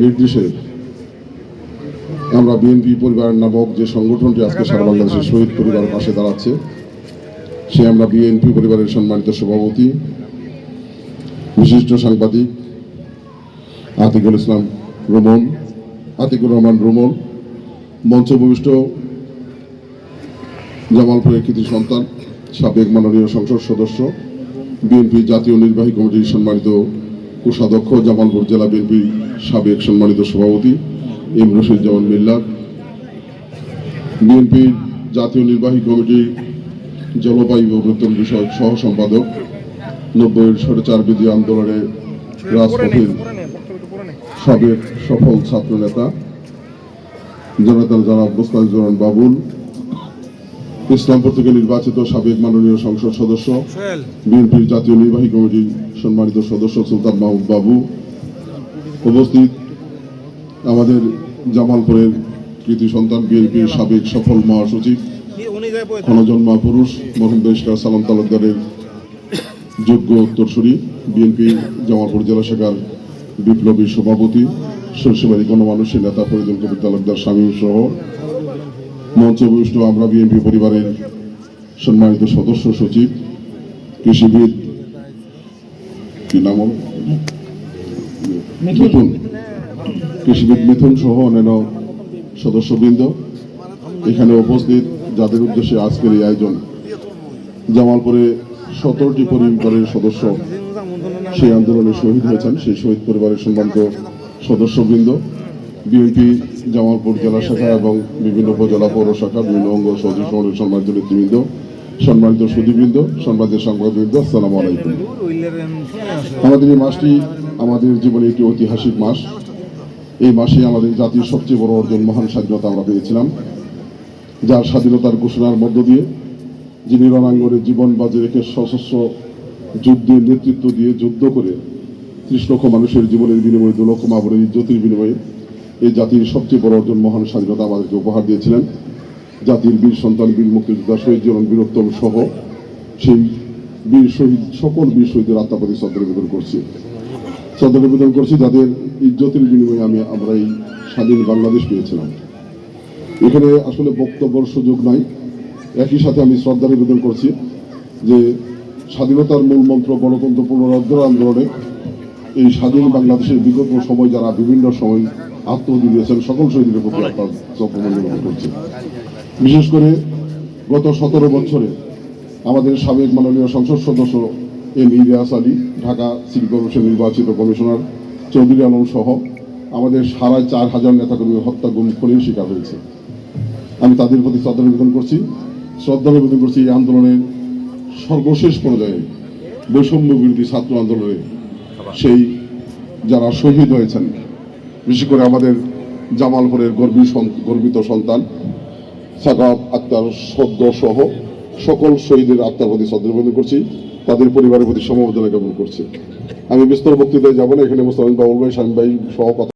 নির্দেশে আমরা বিএনপি পরিবার নামক যে সংগঠনটি আজকে সারা বাংলাদেশের শহীদ পরিবারের পাশে দাঁড়াচ্ছে, সে আমরা বিএনপি পরিবারের সম্মানিত সভাপতি, বিশিষ্ট সাংবাদিক আতিকুল ইসলাম রোমন, আতিকুর রহমান রোমন মঞ্চ উপবিষ্ট জামালপুরের কৃতি সন্তান, সাবেক মাননীয় সংসদ সদস্য, বিএনপি জাতীয় নির্বাহী কমিটির সম্মানিত কোষাধ্যক্ষ জামালপুর জেলা বিএনপি সাবেক সম্মানিত সভাপতি এম রশিদুজ্জামান মিল্লার বিএনপি জাতীয় নির্বাহী কমিটির জলবায়ু পরিবর্তন বিষয়ক সহ সম্পাদক, নব্বইয়ের স্বৈরাচার বিধি আন্দোলনের রাজপথের সাবেক সফল ছাত্র নেতা জনতার জনাব মোস্তাফিজুর বাবুল ইসলামপুর থেকে নির্বাচিত সাবেক মাননীয় সংসদ সদস্য বিএনপির জাতীয় নির্বাহী কমিটির সম্মানিত সদস্য সুলতান মাহমুদ বাবু। উপস্থিত আমাদের জামালপুরের কৃতি সন্তান বিএনপির সাবেক সফল মহাসচিব উনি মহাপুরুষ মোহন বেশকার সালাম তালুকদারের যোগ্য উত্তরসূরি বিএনপি জামালপুর জেলা শাখার বিপ্লবী সভাপতি সরষেবাড়ি গণমানুষের নেতা ফরিদুল কবির তালুকদার স্বামী সহ মঞ্চ উপবিষ্ট আমরা বিএনপি পরিবারের সম্মানিত সদস্য সচিব, কৃষিবিদ, কি নাম? মিথুন কৃষিবিদ মিথুন সহ অন্যান্য সদস্যবৃন্দ এখানে উপস্থিত, যাদের উদ্দেশ্যে আজকের এই আয়োজন জামালপুরে সতেরোটি পরিবারের সদস্য সেই আন্দোলনে শহীদ হয়েছেন, সেই শহীদ পরিবারের সম্মানিত সদস্যবৃন্দ বিএনপি, জামালপুর জেলা শাখা এবং বিভিন্ন উপজেলা পৌর শাখা বিভিন্ন অঙ্গ সদস্য সমাজের সম্মানিত নেতৃবৃন্দ, সম্মানিত সুদীবৃন্দ সম্মানিত সাংবাদিকবৃন্দ, আসসালামু আলাইকুম। আমাদের এই মাসটি আমাদের জীবনে একটি ঐতিহাসিক মাস। এই মাসে আমাদের জাতির সবচেয়ে বড় অর্জন, মহান স্বাধীনতা আমরা পেয়েছিলাম। যার স্বাধীনতার ঘোষণার মধ্য দিয়ে যিনি রণাঙ্গনে জীবন বাজে রেখে সশস্ত্র যুদ্ধের নেতৃত্ব দিয়ে যুদ্ধ করে ত্রিশ লক্ষ মানুষের জীবনের বিনিময়ে, দু লক্ষ মাবরের ইজ্জতের বিনিময়ে এই জাতির সবচেয়ে বড় অর্জন মহান স্বাধীনতা আমাদেরকে উপহার দিয়েছিলেন। জাতির বীর সন্তান বীর মুক্তিযোদ্ধা শহীদ জীবন বীরোত্তম সহ সেই বীর শহীদ, সকল বীর শহীদের আত্মা প্রতি শ্রদ্ধা নিবেদন করছি। শ্রদ্ধা নিবেদন করছি যাদের ইজ্জতের বিনিময়ে আমি, আমরা এই স্বাধীন বাংলাদেশ পেয়েছিলাম। এখানে আসলে বক্তব্যর সুযোগ নাই। একই সাথে আমি শ্রদ্ধা নিবেদন করছি যে স্বাধীনতার মূল মন্ত্র গণতন্ত্র পুনরুদ্ধার আন্দোলনে এই স্বাধীন বাংলাদেশের বিগত সময় যারা বিভিন্ন সময় আত্মহত্যা দিয়েছেন সকল শহীদের প্রতি আপনার নিবেদন করছি। বিশেষ করে গত সতেরো বছরে আমাদের সাবেক মাননীয় সংসদ সদস্য M Ilias Ali Dhaka city corporation নির্বাচিত কমিশনার চৌধুরী আলম সহ আমাদের সাড়ে চার হাজার নেতাকর্মী হত্যা গুম খুনের শিকার হয়েছে। আমি তাদের প্রতি শ্রদ্ধা নিবেদন করছি। শ্রদ্ধা নিবেদন করছি এই আন্দোলনের সর্বশেষ পর্যায়ে বৈষম্য বিরোধী ছাত্র আন্দোলনে। সেই যারা শহীদ হয়েছেন বিশেষ করে আমাদের জামালপুরের গর্বী গর্বিত সন্তান, সাকাব আক্তার সদ্য সহ সকল শহীদের আত্মার প্রতি শ্রদ্ধা করছি, তাদের পরিবারের প্রতি সমবেদনা জ্ঞাপন করছি। আমি বিস্তর বক্তৃতায় যাব না, এখানে মোস্তাফিজ বাবুল ভাই স্বামী ভাই সহ কথা